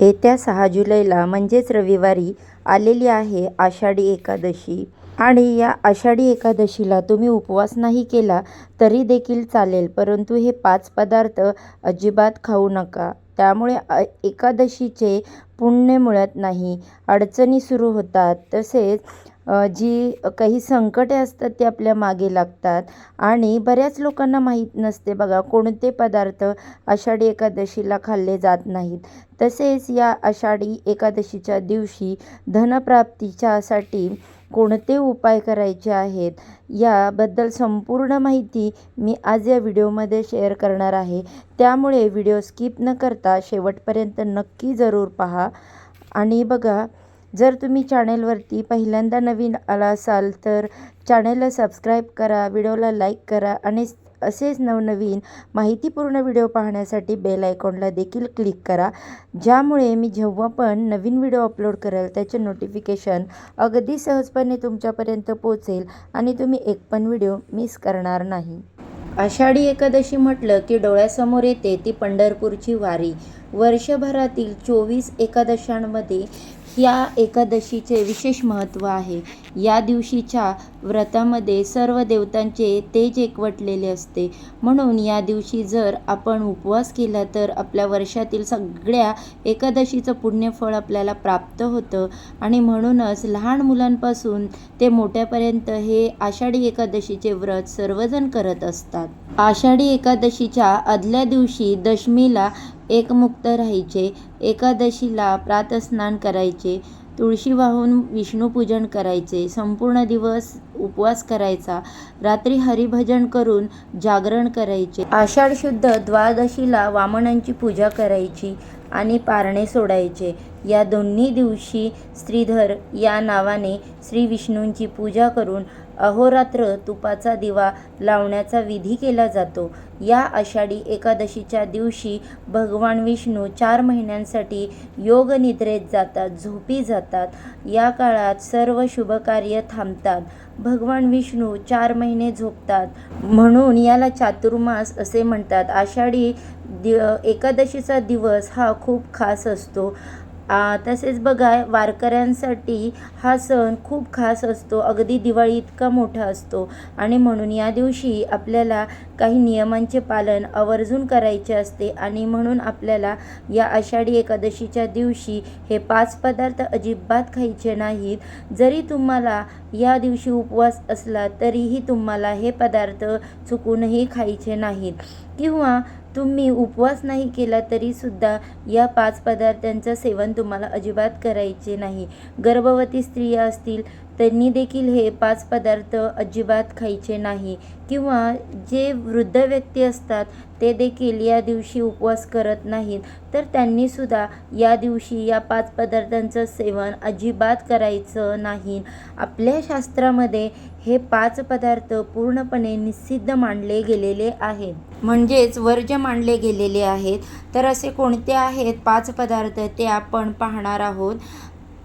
येत्या सहा जुलैला म्हणजेच रविवारी आलेली आहे आषाढी एकादशी. आणि या आषाढी एकादशीला तुम्ही उपवास नाही केला तरी देखील चालेल परंतु हे पाच पदार्थ अजिबात खाऊ नका. त्यामुळे एकादशीचे पुण्य मिळत नाही. अडचणी सुरू होतात. तसेच जी काही संकटे असतात ती आपल्या मागे लागतात. आणि बऱ्याच लोकांना माहीत नसते बघा कोणते पदार्थ आषाढी एकादशीला खाल्ले जात नाहीत. तसेच या आषाढी एकादशीच्या दिवशी धनप्राप्तीच्यासाठी कोणते उपाय करायचे आहेत याबद्दल संपूर्ण माहिती मी आज या व्हिडिओमध्ये शेअर करणार आहे. त्यामुळे व्हिडिओ स्किप न करता शेवटपर्यंत नक्की जरूर पहा. आणि बघा जर तुम्ही चॅनेलवरती पहिल्यांदा नवीन आला असाल तर चॅनेलला सबस्क्राईब करा व्हिडिओला लाईक करा आणि असेच नवनवीन माहितीपूर्ण व्हिडिओ पाहण्यासाठी बेल आयकॉनला देखील क्लिक करा. ज्यामुळे मी जेव्हा पण नवीन व्हिडिओ अपलोड करेल त्याचे नोटिफिकेशन अगदी सहजपणे तुमच्यापर्यंत पोचेल आणि तुम्ही एक पण व्हिडिओ मिस करणार नाही. आषाढी एकादशी म्हटलं की डोळ्यासमोर येते ती पंढरपूरची वारी. वर्षभरातील चोवीस एकादशांमध्ये या एकादशीचे विशेष महत्त्व आहे. या दिवशीच्या व्रतामध्ये सर्व देवतांचे तेज एकवटलेले असते. म्हणून या दिवशी जर आपण उपवास केला तर आपल्या वर्षातील सगळ्या एकादशीचं पुण्यफळ आपल्याला प्राप्त होतं. आणि म्हणूनच लहान मुलांपासून ते मोठ्यापर्यंत हे आषाढी एकादशीचे व्रत सर्वजण करत असतात. आषाढी एकादशीच्या आदल्या दिवशी दशमीला एकमुक्त राहायचे. एकादशीला प्रातस्नान करायचे. तुळशी वाहून विष्णूपूजन करायचे संपूर्ण दिवस उपवास करायचा रात्री हरिभजन करून जागरण करायचे. आषाढ शुद्ध द्वादशीला वामनांची पूजा करायची आणि पारणे सोडायचे. या दोन्ही दिवशी श्रीधर या नावाने श्री विष्णूंची पूजा करून अहोरात्र तुपाचा दिवा लावण्याचा विधी केला जातो. या आषाढी एकादशीच्या दिवशी भगवान विष्णू चार महिन्यांसाठी योग निद्रेत जातात झोपी जातात. या काळात सर्व शुभकार्य थांबतात. भगवान विष्णू चार महिने झोपतात. म्हणून याला चातुर्मास असे म्हणतात. आषाढी दि एकादशीचा दिवस हा खूप खास असतो. तसेच बघा वारकऱ्यांसाठी हा सण खूप खास असतो. अगदी दिवाळी इतका मोठा असतो. आणि म्हणून या दिवशी आपल्याला काही नियमांचे पालन आवर्जून करायचे असते. आणि म्हणून आपल्याला या आषाढी एकादशीच्या दिवशी हे पाच पदार्थ अजिबात खायचे नाहीत. जरी तुम्हाला या दिवशी उपवास असला तरीही तुम्हाला हे पदार्थ चुकूनही खायचे नाहीत. किंवा तुम्ही उपवास नाही केला तरीसुद्धा या पाच पदार्थांचं सेवन तुम्हाला अजिबात करायचे नाही. गर्भवती स्त्रिया असतील त्यांनी देखील हे पाच पदार्थ अजिबात खायचे नाही. किंवा जे वृद्ध व्यक्ती असतात ते देखील या दिवशी उपवास करत नाहीत. तर त्यांनीसुद्धा या दिवशी या पाच पदार्थांचं सेवन अजिबात करायचं नाही. आपल्या शास्त्रामध्ये हे पाच पदार्थ पूर्णपणे निषिद्ध मानले गेलेले आहेत. म्हणजेच वर्ज्य मानले गेलेले आहेत. तर असे कोणते आहेत पाच पदार्थ ते आपण पाहणार आहोत?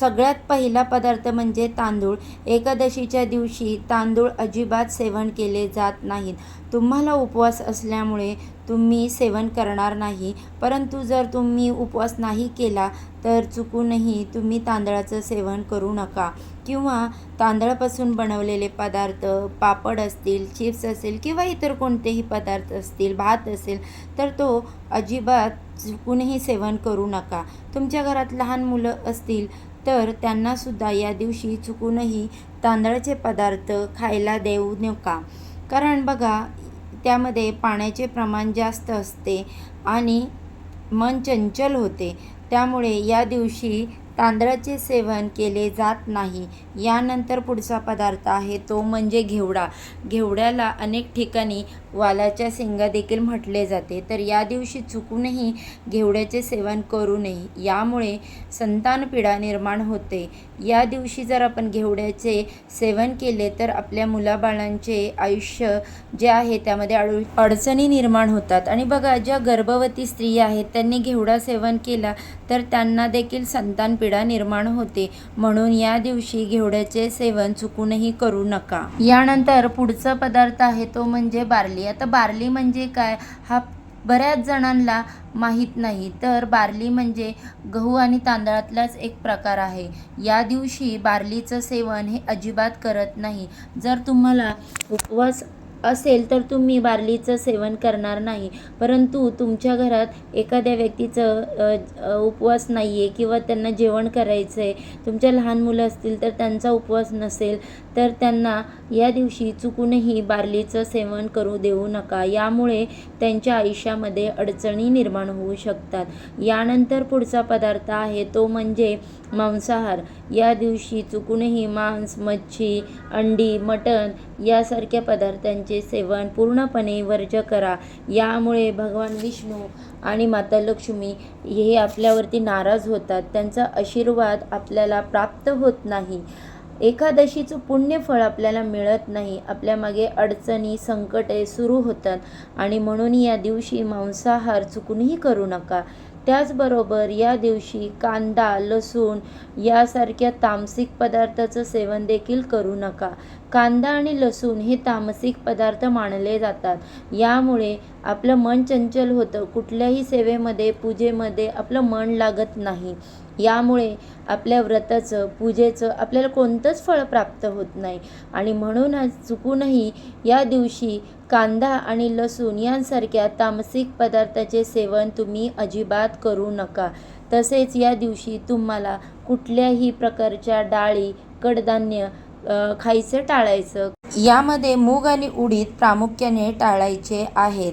सगळ्यात पहिला पदार्थ म्हणजे तांदूळ. एकादशीच्या दिवशी तांदूळ अजिबात सेवन केले जात नाहीत. तुम्हाला उपवास असल्यामुळे तुम्ही सेवन करणार नाही. परंतु जर तुम्ही उपवास नाही केला तर चुकूनही तुम्ही तांदळाचं सेवन करू नका. किंवा तांदळापासून बनवलेले पदार्थ पापड असतील चिप्स असेल किंवा इतर कोणतेही पदार्थ असतील भात असेल तर तो अजिबात चुकूनही सेवन करू नका. तुमच्या घरात लहान मुलं असतील तर त्यांनासुद्धा या दिवशी चुकूनही तांदळाचे पदार्थ खायला देऊ नका. कारण बघा त्यामध्ये पाण्याचे प्रमाण जास्त असते आणि मन चंचल होते. त्यामुळे या दिवशी तांदळाचे सेवन केले जात नाही. यानंतर पुढचा पदार्थ आहे तो म्हणजे घेवडा. घेवड्याला अनेक ठिकाणी वालाच्या शेंगा देखील म्हटले जाते. तर या दिवशी चुकूनही घेवड्याचे सेवन करू नये. यामुळे संतानपिढा निर्माण होते. या दिवशी जर आपण घेवड्याचे सेवन केले तर आपल्या मुलाबाळांचे आयुष्य जे आहे त्यामध्ये अडू अडचणी निर्माण होतात. आणि बघा ज्या गर्भवती स्त्रिया आहेत त्यांनी घेवडा सेवन केला तर त्यांना देखील संतानपिढा निर्माण होते. म्हणून या दिवशी घेवड्याचे सेवन चुकूनही करू नका. यानंतर पुढचा पदार्थ आहे तो म्हणजे बार्ली. आता बार्ली म्हणजे काय? हा बऱ्याच जणांना माहीत नाही. तर बार्ली म्हणजे गहू आणि तांदळातलाच एक प्रकार आहे. या दिवशी बार्लीचं सेवन हे अजिबात करत नाही. जर तुम्हाला उपवास असेल तर तुम्ही बार्लीचं सेवन करणार नाही. परंतु तुमच्या घरात एखाद्या व्यक्तीचं उपवास नाही आहे किंवा त्यांना जेवण करायचं आहे तुमच्या लहान मुलं असतील तर त्यांचा उपवास नसेल तर त्यांना या दिवशी चुकूनही बार्लीचं सेवन करू देऊ नका. यामुळे त्यांच्या आयुष्यामध्ये अडचणी निर्माण होऊ शकतात. यानंतर पुढचा पदार्थ आहे तो म्हणजे मांसाहार. या दिवशी चुकूनही मांस मच्छी अंडी मटण यासारख्या पदार्थांचे सेवन पूर्णपणे वर्ज्य करा. यामुळे भगवान विष्णू आणि माता लक्ष्मी हे आपल्यावरती नाराज होतात. त्यांचा आशीर्वाद आपल्याला प्राप्त होत नाही. एकादशीचं पुण्यफळ आपल्याला मिळत नाही. आपल्यामागे अडचणी संकटे सुरू होतात आणि म्हणून या दिवशी मांसाहार चुकूनही करू नका. त्याचबरोबर या दिवशी कांदा लसूण यासारख्या तामसिक पदार्थाचं सेवन देखील करू नका. कांदा आणि लसूण हे तामसिक पदार्थ मानले जातात. यामुळे आपलं मन चंचल होतं. कुठल्याही सेवेमध्ये पूजेमध्ये आपलं मन लागत नाही. यामुळे आपल्या व्रताचं पूजेचं आपल्याला कोणतंच फळ प्राप्त होत नाही. आणि म्हणूनच चुकूनही या दिवशी कांदा आणि लसूण यांसारख्या तामसिक पदार्थाचे सेवन तुम्ही अजिबात करू नका. तसेच या दिवशी तुम्हाला कुठल्याही प्रकारच्या डाळी कडधान्य खायचं टाळायचं. यामध्ये मूग आणि उडीद प्रामुख्याने टाळायचे आहेत.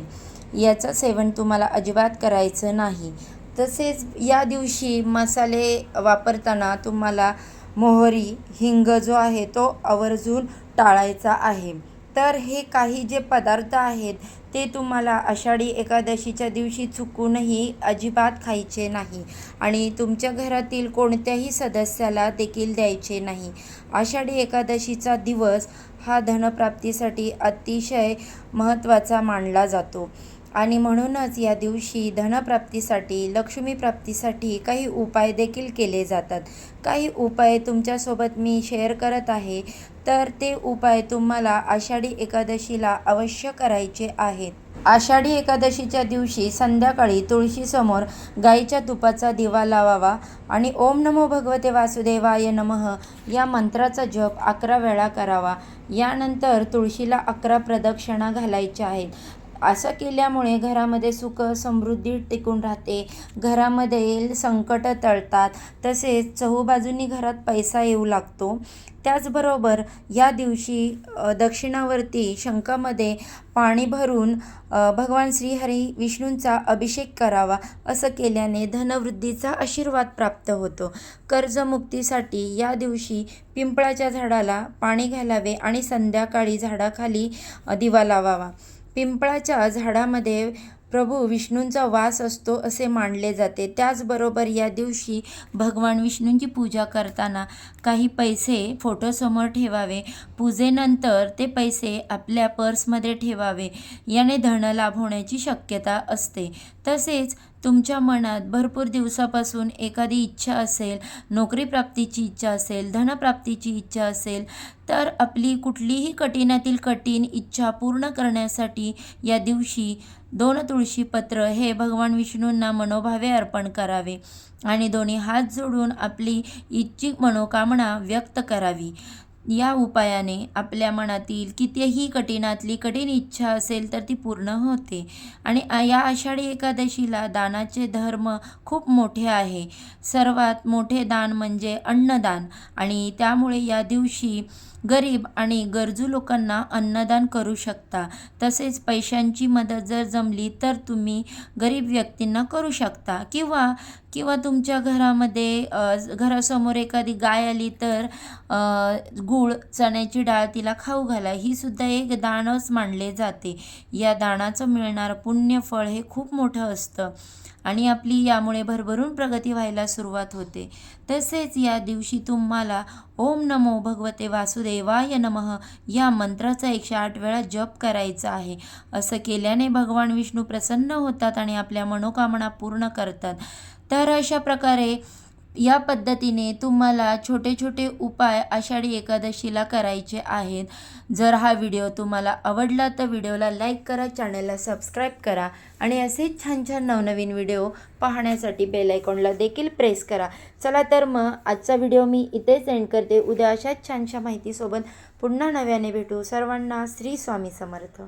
याचं सेवन तुम्हाला अजिबात करायचं नाही. तसेच या दिवशी मसाले वापरताना तुम्हाला मोहरी हिंग जो आहे तो आवर्जून टाळायचा आहे. तर हे काही जे पदार्थ आहेत ते तुम्हाला आषाढी एकादशीच्या दिवशी चुकूनही अजिबात खायचे नाही आणि तुमच्या घरातील कोणत्याही सदस्याला देखील द्यायचे नाही. आषाढी एकादशीचा दिवस हा धनप्राप्तीसाठी अतिशय महत्त्वाचा मानला जातो. आणि म्हणूनच या दिवशी धनप्राप्तीसाठी लक्ष्मी प्राप्तीसाठी काही उपाय देखील केले जातात. काही उपाय तुमच्यासोबत मी शेअर करत आहे. तर ते उपाय तुम्हाला आषाढी एकादशीला अवश्य करायचे आहेत. आषाढी एकादशीच्या दिवशी संध्याकाळी तुळशीसमोर गाईच्या तुपाचा दिवा लावावा आणि ओम नमो भगवते वासुदेवाय नमः या मंत्राचा जप अकरा वेळा करावा. यानंतर तुळशीला अकरा प्रदक्षिणा घालायच्या आहेत. असं केल्यामुळे घरामध्ये सुख समृद्धी टिकून राहते. घरामध्ये संकटं टळतात तसेच चहूबाजूंनी घरात पैसा येऊ लागतो. त्याचबरोबर या दिवशी दक्षिणावरती शंखामध्ये पाणी भरून भगवान श्रीहरी विष्णूंचा अभिषेक करावा असं केल्याने धनवृद्धीचा आशीर्वाद प्राप्त होतो. कर्जमुक्तीसाठी या दिवशी पिंपळाच्या झाडाला पाणी घालावे आणि संध्याकाळी झाडाखाली दिवा लावावा. पिंपळाच्या झाडामध्ये प्रभू विष्णूंचा वास असतो असे मानले जाते. त्याचबरोबर या दिवशी भगवान विष्णूंची पूजा करताना काही पैसे फोटोसमोर ठेवावे. पूजेनंतर ते पैसे आपल्या पर्समध्ये ठेवावे. याने धनलाभ होण्याची शक्यता असते. तसेच तुमच्या मनात भरपूर दिवसापासून एखादी इच्छा असेल नोकरी प्राप्तीची इच्छा असेल धनप्राप्तीची इच्छा असेल तर आपली कुठलीही कठीणातील कठीण इच्छा पूर्ण करण्यासाठी या दिवशी दोन तुळशीपत्र हे भगवान विष्णूंना मनोभावे अर्पण करावे आणि दोन्ही हात जोडून आपली इच्छित मनोकामना व्यक्त करावी. या उपायाने आपल्या मनातील कितीही कठीणातली कठीण इच्छा असेल तर ती पूर्ण होते. आणि या आषाढी एकादशीला दानाचे धर्म खूप मोठे आहे. सर्वात मोठे दान म्हणजे अन्नदान. आणि त्यामुळे या दिवशी गरीब आणि गरजू लोकांना अन्नदान करू शकता. तसेच पैशांची मदत जर जमली तर तुम्ही गरीब व्यक्तींना करू शकता. किंवा किंवा तुमच्या घरामध्ये घरासमोर एखादी गाय आली तर गूळ चण्याची डाळ तिला खाऊ घाला. ही सुद्धा एक दानच मानले जाते. या दानाचं मिळणारं पुण्यफळ हे खूप मोठं असतं. आणि आपली यामुळे भरभरून प्रगती व्हायला सुरुवात होते. तसेच या दिवशी तुम्हाला ओम नमो भगवते वासुदेवाय नमः या मंत्राचा एकशे आठ वेळा जप करायचा आहे. असं केल्याने भगवान विष्णू प्रसन्न होतात आणि आपल्या मनोकामना पूर्ण करतात. तर अशा प्रकारे या पद्धतीने तुम्हाला छोटे छोटे उपाय आषाढी एकादशीला करायचे आहेत. जर हा व्हिडिओ तुम्हाला आवडला तर व्हिडिओला लाईक करा चॅनलला सबस्क्राईब करा आणि असेच छान छान नवनवीन व्हिडिओ पाहण्यासाठी बेल आयकॉनला देखील प्रेस करा. चला तर मग आजचा व्हिडिओ मी इथेच एंड करते. उद्या अशाच छानशा माहितीसोबत पुन्हा नव्याने भेटू. सर्वांना श्री स्वामी समर्थ.